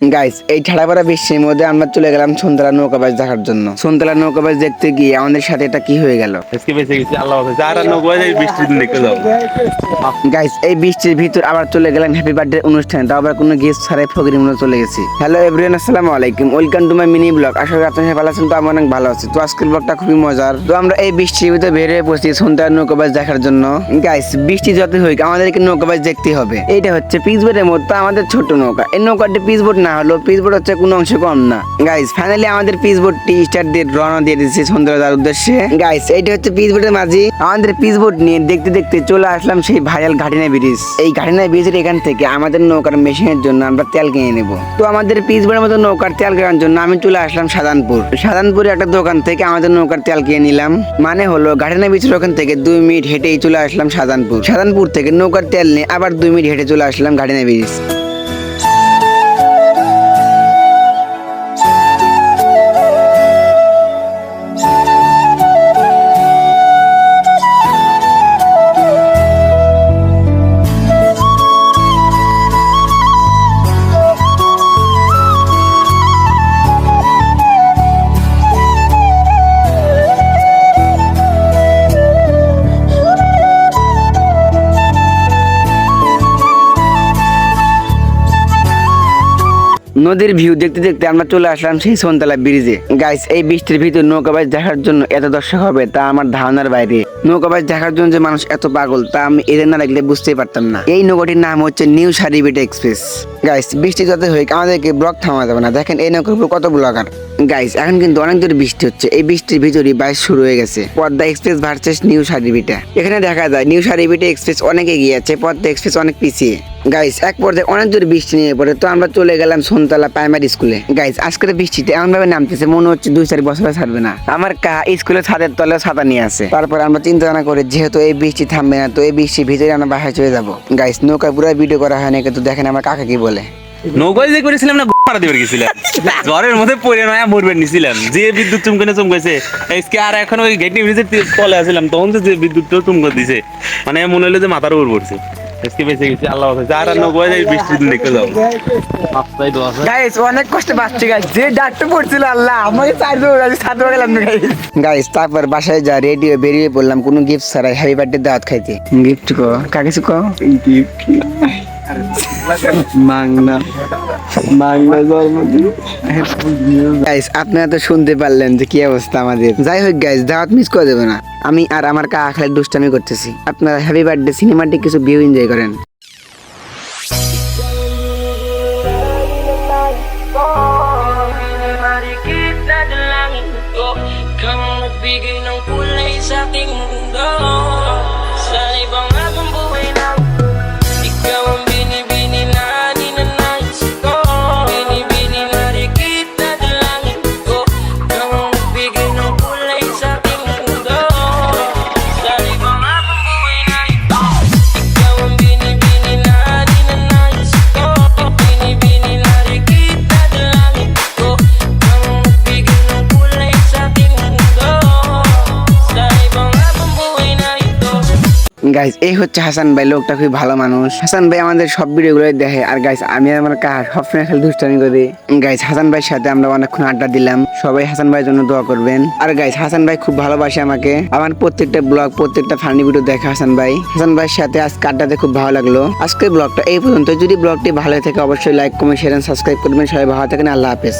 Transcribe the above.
Guys এই ঠাড়াপাড়া বৃষ্টির মধ্যে আমরা চলে গেলাম সন্তলা নৌকাবাজ দেখার জন্য। সন্তলা নৌকাবাজ দেখতে গিয়ে আমাদের সাথে এটা কি হয়ে গেল? গাইস এই বৃষ্টির ভিতর আবার চলে গেলাম হ্যাপি বার্থডে অনুষ্ঠানে। তাও আবার কোনো গেস্ট ছাড়াই ফকির মনে চলে গেছি। হ্যালো এভরিওয়ান আসসালামু আলাইকুম। Welcome to my mini blog আশা করি আপনার ভালো আছেন তো আমি অনেক ভালো আছি। তো আজকের ব্লগটা খুবই মজার। তো আমরা এই বৃষ্টির ভিতরে বের হয়ে পড়ছি সন্ধ্যার নৌকাবাজ দেখার জন্য। গাইস বৃষ্টি যতই হোক আমাদেরকে নৌকাবাজ দেখতে হবে। এইটা হচ্ছে পিচবোর্ডের মতো আমাদের ছোট নৌকা। এই নৌকাটি পিচবোর্ড না, হলো পিচবোর্ড হচ্ছে কোনো অংশ কম না। গাইস ফাইনালি আমাদের পিচবোর্ডটি স্টার্ট দিয়ে রওনা দিয়ে দিয়েছি সন্ধ্যার উদ্দেশ্যে। গাইস এইটা হচ্ছে পিচবোর্ডের মাঝি। আমাদের পিচবোর্ড নিয়ে দেখতে দেখতে চলে আসলাম সেই ভাইরাল ঘাটিনা ব্রিজ এই ঘাটিনা ব্রিজের এখান থেকে আমাদের নৌকার মেশিনের জন্য আমরা তেল কিনে নেব। তো আমাদের পিচবোর্ডের মতো নৌকার তেল কেনার জন্য আমি চলে আসলাম সাধানপুর সাধানপুরে একটা দোকান থেকে আমাদের নৌকার তেল কিনে নিলাম। মানে হলো ঘাটিনা ব্রিজের ওখান থেকে দুই মিনিট হেঁটেই চলে আসলাম সাধানপুর সাধানপুর থেকে নৌকার তেল নিয়ে আবার দুই মিনিট হেঁটে চলে আসলাম ঘাটিনা ব্রিজ নদীর ভিউ দেখতে দেখতে আমরা চলে আসলাম সেই সোনতলা ব্রিজে। গাইস এই বৃষ্টির ভিতর নৌকাবাজ দেখার জন্য এত দর্শক হবে তা আমার ধারণার বাইরে। নৌকাবাজ দেখার জন্য যে মানুষ এত পাগল, তা আমি এদের না লাগলে বুঝতেই পারতাম না। এই নৌকাটির নাম হচ্ছে নিউ সারিবিট এক্সপ্রেস। গাইস বৃষ্টি যত হয়ে আমাদেরকে ব্লক থামা যাবে না। দেখেন এই নৌকার উপর কত ব্লগার গাইস এখন কিন্তু অনেক জোরে বৃষ্টি হচ্ছে। এই বৃষ্টির ভিতরই বাইশ শুরু হয়ে গেছে। পদ্মা এক্সপ্রেস ভার্সেস নিউ সারিবিটা। এখানে দেখা যায়, নিউ সারিবিটা এক্সপ্রেস অনেক এগিয়ে আছে, পদ্মা এক্সপ্রেস অনেক পিছিয়ে। গাইস এক পর্যায়ে অনেক জোরে বৃষ্টি নিয়ে পড়ে, তো আমরা চলে গেলাম সোনতলা প্রাইমারি স্কুলে গাইস আজকের বৃষ্টিতে এমন ভাবে নামতেছে, মনে হচ্ছে দুই চার বছর ছাড়বে না। আমার কা স্কুলের ছাদের তলে ছাতা নিয়ে আছে। তারপর আমরা চিন্তা ভাবনা করে, যেহেতু এই বৃষ্টি থামবে না, তো এই বৃষ্টির ভিতরে আমরা বাসায় চলে যাব। গাইস নৌকা পুরো ভিডিও করা হয়নি কিন্তু দেখেন আমার কাকা কি বলে। নৌকায় যে করেছিলাম না মারা গেছিলাম জ্বরের মধ্যে পড়ে নয় মরবেন নিছিলাম যে বিদ্যুৎ চুমকানে চমকাইছে আজকে আর এখন ওই গেটনি ব্রিজের তলে আসছিলাম তখন তো যে বিদ্যুৎ চুমকা দিছে। মানে মনে হলো যে মাথার উপর পড়ছে। আজকে বেঁচে গেছি আল্লাহ। গাইস অনেক কষ্ট পাচ্ছি গাইস যে পড়ছিল আল্লাহ আমাকে চার সাত গেলাম না গাইস গাইস তারপর বাসায় যা রেডিও বেরিয়ে পড়লাম কোনো গিফট ছাড়াই হ্যাপি বার্থডে দাওয়াত খাইতে। গিফট কো? কাকে কো? গিফট গাইস আপনারা তো শুনতে পারলেন যে কি অবস্থা আমাদের। যাই হোক গাইস দাওয়াত মিস করে দেবে না। আমি আর আমার কাকা খালি দুষ্টামি করতেছি। আপনারা হ্যাপি বার্থডে সিনেমাটি কিছু ভিউ এনজয় করেন। Kang nagbigay ng kulay sa aking guys এই হচ্ছে হাসান ভাই, লোকটা খুবই ভালো মানুষ। হাসান ভাই আমাদের সব ভিডিওগুলো দেখে। আর গাইস আমি আমার কার সবসময় খালি দুষ্টামি করি। গাইস হাসান ভাইয়ের সাথে আমরা অনেকক্ষণ আড্ডা দিলাম। সবাই হাসান ভাইয়ের জন্য দোয়া করবেন। আর গাইস হাসান ভাই খুব ভালোবাসে আমাকে। আমার প্রত্যেকটা ব্লগ প্রত্যেকটা ফানি ভিডিও দেখে হাসান ভাই। হাসান ভাইয়ের সাথে আজকে আড্ডাতে খুব ভালো লাগল। আজকের ব্লগটা এই পর্যন্ত। যদি ব্লগটি ভালো থাকে, অবশ্যই লাইক কমেন্ট শেয়ার সাবস্ক্রাইব করবেন। সবাই ভালো থাকেন, আল্লাহ হাফেজ।